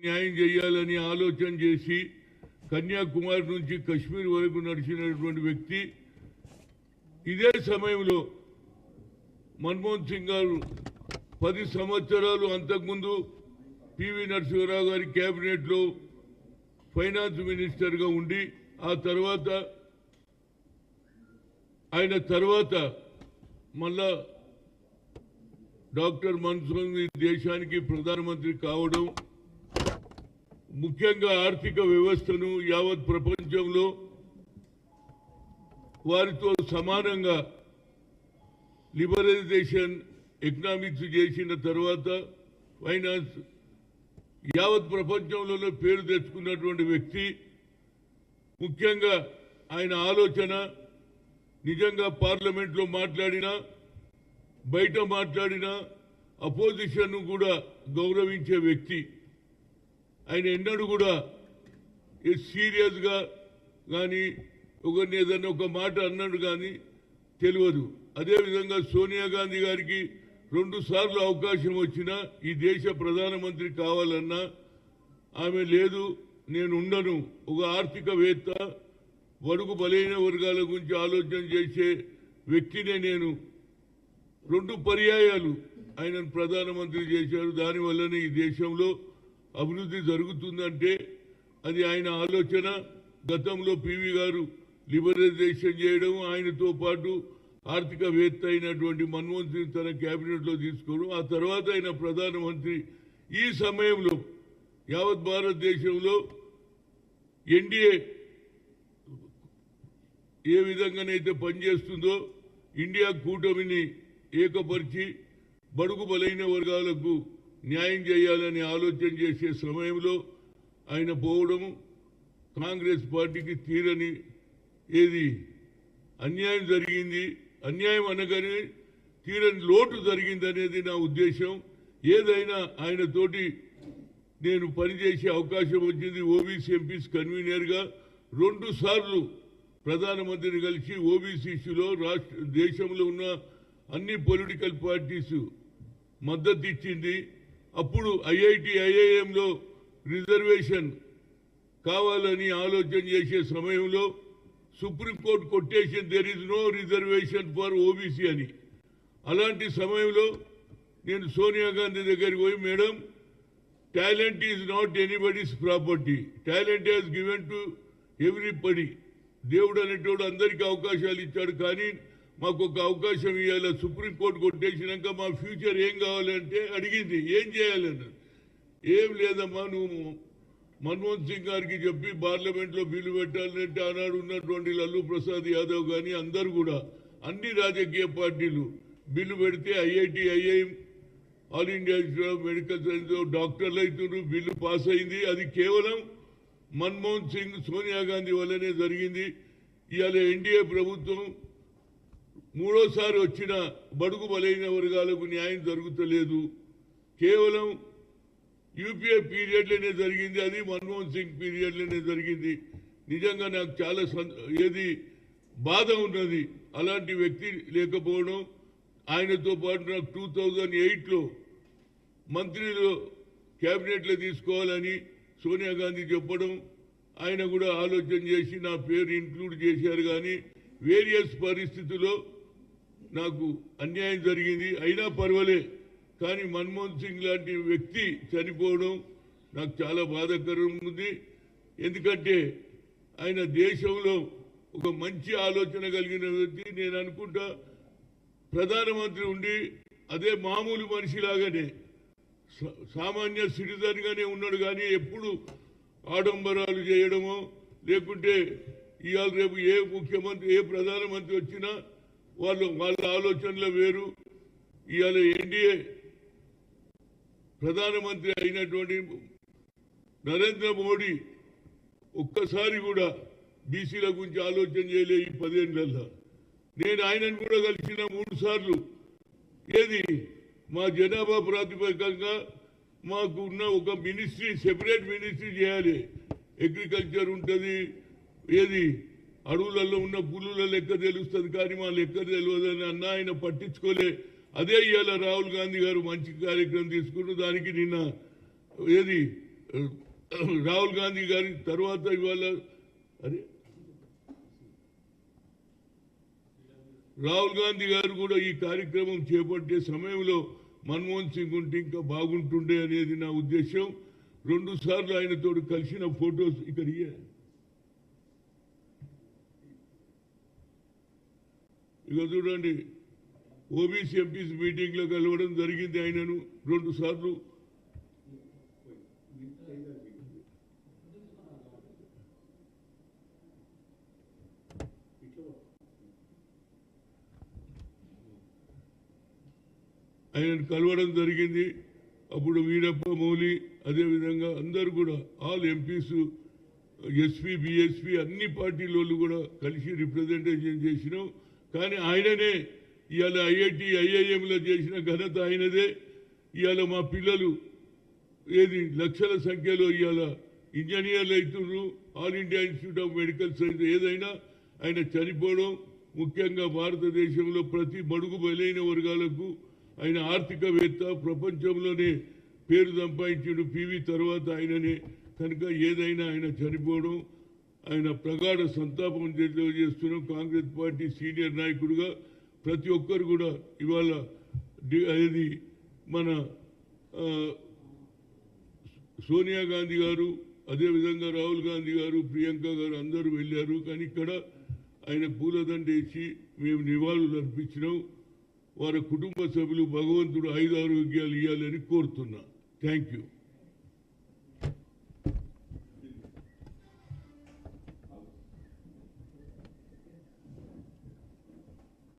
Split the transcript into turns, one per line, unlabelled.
న్యాయం చేయాలని ఆలోచన చేసి కన్యాకుమారి నుంచి కశ్మీర్ వరకు నడిచినటువంటి వ్యక్తి ఇదే సమయంలో మన్మోహన్ సింగ్ గారు పది సంవత్సరాలు అంతకుముందు పివి నరసింహరావు గారి క్యాబినెట్లో ఫైనాన్స్ మినిస్టర్గా ఉండి ఆ తర్వాత ఆయన తర్వాత మళ్ళా డాక్టర్ మన్సూర్ దేశానికి ప్రధానమంత్రి కావడం ముఖ్యంగా ఆర్థిక వ్యవస్థను యావత్ ప్రపంచంలో వారితో సమానంగా లిబరలైజేషన్ ఎకనామిక్స్ చేసిన తర్వాత ఫైనాన్స్ యావత్ ప్రపంచంలోనే పేరు తెచ్చుకున్నటువంటి వ్యక్తి ముఖ్యంగా ఆయన ఆలోచన నిజంగా పార్లమెంట్లో మాట్లాడినా బయట మాట్లాడినా అపోజిషన్ను కూడా గౌరవించే వ్యక్తి. ఆయన ఎన్నడూ కూడా? సీరియస్గా కానీ ఒకరిని ఏదన్నా ఒక మాట అన్నాడు కానీ తెలియదు. అదేవిధంగా సోనియా గాంధీ గారికి రెండు సార్లు అవకాశం వచ్చినా ఈ దేశ ప్రధానమంత్రి కావాలన్నా ఆమె లేదు నేను ఉండను. ఒక ఆర్థికవేత్త బడుగు బలైన వర్గాల గురించి ఆలోచన చేసే వ్యక్తినే నేను. రెండు పర్యాయాలు ఆయనను ప్రధానమంత్రి చేశారు. దానివల్లనే ఈ దేశంలో అభివృద్ధి జరుగుతుందంటే అది ఆయన ఆలోచన. గతంలో పివి గారు లిబరలైజేషన్ చేయడం ఆయనతో పాటు ఆర్థికవేత్త అయినటువంటి మన్మోహన్ సింగ్ తన కేబినెట్లో తీసుకోవడం ఆ తర్వాత ఆయన ప్రధానమంత్రి. ఈ సమయంలో యావత్ భారతదేశంలో ఎన్డీఏ ఏ విధంగానైతే పనిచేస్తుందో ఇండియా కూటమిని ఏకపరిచి బడుగు బలైన వర్గాలకు న్యాయం చేయాలని ఆలోచన చేసే సమయంలో ఆయన పోవడం కాంగ్రెస్ పార్టీకి తీరని ఏది? అన్యాయం జరిగింది. అన్యాయం అనగానే తీరని లోటు జరిగింది అనేది నా ఉద్దేశం. ఏదైనా ఆయనతోటి నేను పనిచేసే అవకాశం వచ్చింది ఓబీసీ ఎంపీస్ కన్వీనర్గా. రెండు సార్లు ప్రధానమంత్రిని కలిసి ఓబీసీ ఇష్యూలో రాష్ట్ర దేశంలో ఉన్న అన్ని పొలిటికల్ పార్టీస్ మద్దతు ఇచ్చింది. అప్పుడు ఐఐటి ఐఐఎంలో రిజర్వేషన్ కావాలని ఆలోచన చేసే సమయంలో supreme court quotation there is no reservation for OBC అని. అలాంటి సమయంలో నేను సోనియా గాంధీ దగ్గరికి పోయి madam talent is not anybody's property talent has given to everybody దేవుడు అనేటోడు అందరికీ అవకాశాలు ఇచ్చాడు కానీ మాకు ఒక అవకాశం ఇవ్వాలి సుప్రీంకోర్టు కొట్టేసినాక మా ఫ్యూచర్ ఏం కావాలంటే అడిగింది. ఏం చేయాలన్నారు ఏం లేదమ్మా నువ్వు మన్మోహన్ సింగ్ గారికి చెప్పి పార్లమెంట్లో బిల్లు పెట్టాలంటే ఆనాడు ఉన్నటువంటి లల్లు ప్రసాద్ యాదవ్ కానీ అందరు కూడా అన్ని రాజకీయ పార్టీలు బిల్లు పెడితే IIT IIM all India medical science డాక్టర్లు అవుతున్నారు బిల్లు పాస్ అయింది. అది కేవలం మన్మోహన్ సింగ్ సోనియా గాంధీ వల్లనే జరిగింది. ఇవాళ ఎన్డీఏ ప్రభుత్వం మూడోసారి వచ్చిన బడుగు బలైన వర్గాలకు న్యాయం జరుగుతలేదు. కేవలం యూపీఏ పీరియడ్లోనే జరిగింది అది మన్మోహన్ సింగ్ పీరియడ్లోనే జరిగింది. నిజంగా నాకు చాలా ఏది బాధ ఉన్నది అలాంటి వ్యక్తి లేకపోవడం. ఆయనతో పాటు నాకు టూ థౌజండ్ ఎయిట్లో మంత్రిలో క్యాబినెట్లో తీసుకోవాలని సోనియా గాంధీ చెప్పడం ఆయన కూడా ఆలోచన చేసి నా పేరు ఇంక్లూడ్ చేశారు. కానీ వేరియస్ పరిస్థితుల్లో నాకు అన్యాయం జరిగింది అయినా పర్వాలే కానీ మన్మోహన్ సింగ్ లాంటి వ్యక్తి చనిపోవడం నాకు చాలా బాధాకరం ఉంది. ఎందుకంటే ఆయన దేశంలో ఒక మంచి ఆలోచన కలిగిన వ్యక్తి. నేను అనుకుంటా ప్రధానమంత్రి ఉండి అదే మామూలు మనిషిలాగానే సామాన్య సిటిజన్గానే ఉన్నాడు. కానీ ఎప్పుడు ఆడంబరాలు చేయడమో లేకుంటే ఇవాళ రేపు ఏ ముఖ్యమంత్రి ఏ ప్రధానమంత్రి వచ్చినా వాళ్ళు వాళ్ళ ఆలోచనలు వేరు. ఇవాళ ఎన్డీఏ ప్రధానమంత్రి అయినటువంటి నరేంద్ర మోడీ ఒక్కసారి కూడా బీసీల గురించి ఆలోచన చేయలే ఈ పదేళ్ళలో నేను ఆయనను కూడా కలిసిన మూడు సార్లు. ఏది? మా జనాభా ప్రాతిపదికంగా మాకు ఉన్న ఒక మినిస్ట్రీ సెపరేట్ మినిస్ట్రీ చేయాలి. అగ్రికల్చర్ ఉంటుంది. ఏది? అడవులలో ఉన్న పులుల లెక్క తెలుస్తుంది కానీ మా లెక్క తెలియదని అన్న ఆయన పట్టించుకోలే. అదే ఇవాళ రాహుల్ గాంధీ గారు మంచి కార్యక్రమం తీసుకున్న దానికి నిన్న ఏది రాహుల్ గాంధీ గారి తర్వాత ఇవాళ అరే రాహుల్ గాంధీ గారు కూడా ఈ కార్యక్రమం చేపట్టే సమయంలో మన్మోహన్ సింగ్ ఉంటే ఇంకా బాగుంటుండే అనేది నా ఉద్దేశం. రెండుసార్లు ఆయనతో కలిసిన ఫొటోస్ ఇక్కడ ఇక చూడండి ఓబీసీ ఎంపీస్ మీటింగ్లో కలవడం జరిగింది ఆయనను రెండు సార్లు. ఆయనను కలవడం జరిగింది. అప్పుడు వీరప్ప మౌలి అదేవిధంగా అందరు కూడా ఆల్ ఎంపీస్ ఎస్పీ బిఎస్పీ అన్ని పార్టీల వాళ్ళు కూడా కలిసి రిప్రజెంటేషన్ చేసినాం. కానీ ఆయననే ఇవాళ ఐఐటి ఐఐఎంలో చేసిన ఘనత ఆయనదే. ఇవాళ మా పిల్లలు ఏది లక్షల సంఖ్యలో ఇవాళ ఇంజనీర్లు అవుతున్నారు all India institute of medical science ఏదైనా ఆయన చనిపోవడం ముఖ్యంగా భారతదేశంలో ప్రతి బడుగు బలైన వర్గాలకు ఆయన ఆర్థికవేత్త ప్రపంచంలోనే పేరు సంపాదించాడు పీవీ తర్వాత ఆయననే. కనుక ఏదైనా ఆయన చనిపోవడం ఆయన ప్రగాఢ సంతాపం తెలియజేస్తున్నాం కాంగ్రెస్ పార్టీ సీనియర్ నాయకుడుగా ప్రతి ఒక్కరు కూడా ఇవాళ అది మన సోనియా గాంధీ గారు అదేవిధంగా రాహుల్ గాంధీ గారు ప్రియాంక గారు అందరూ వెళ్ళారు. కానీ ఇక్కడ ఆయన పూలదండ వేసి మేము నివాళులు అర్పించినాం. వారి కుటుంబ సభ్యులు భగవంతుడు ఐదు ఆరోగ్యాలు ఇవ్వాలని కోరుతున్నా. Thank you.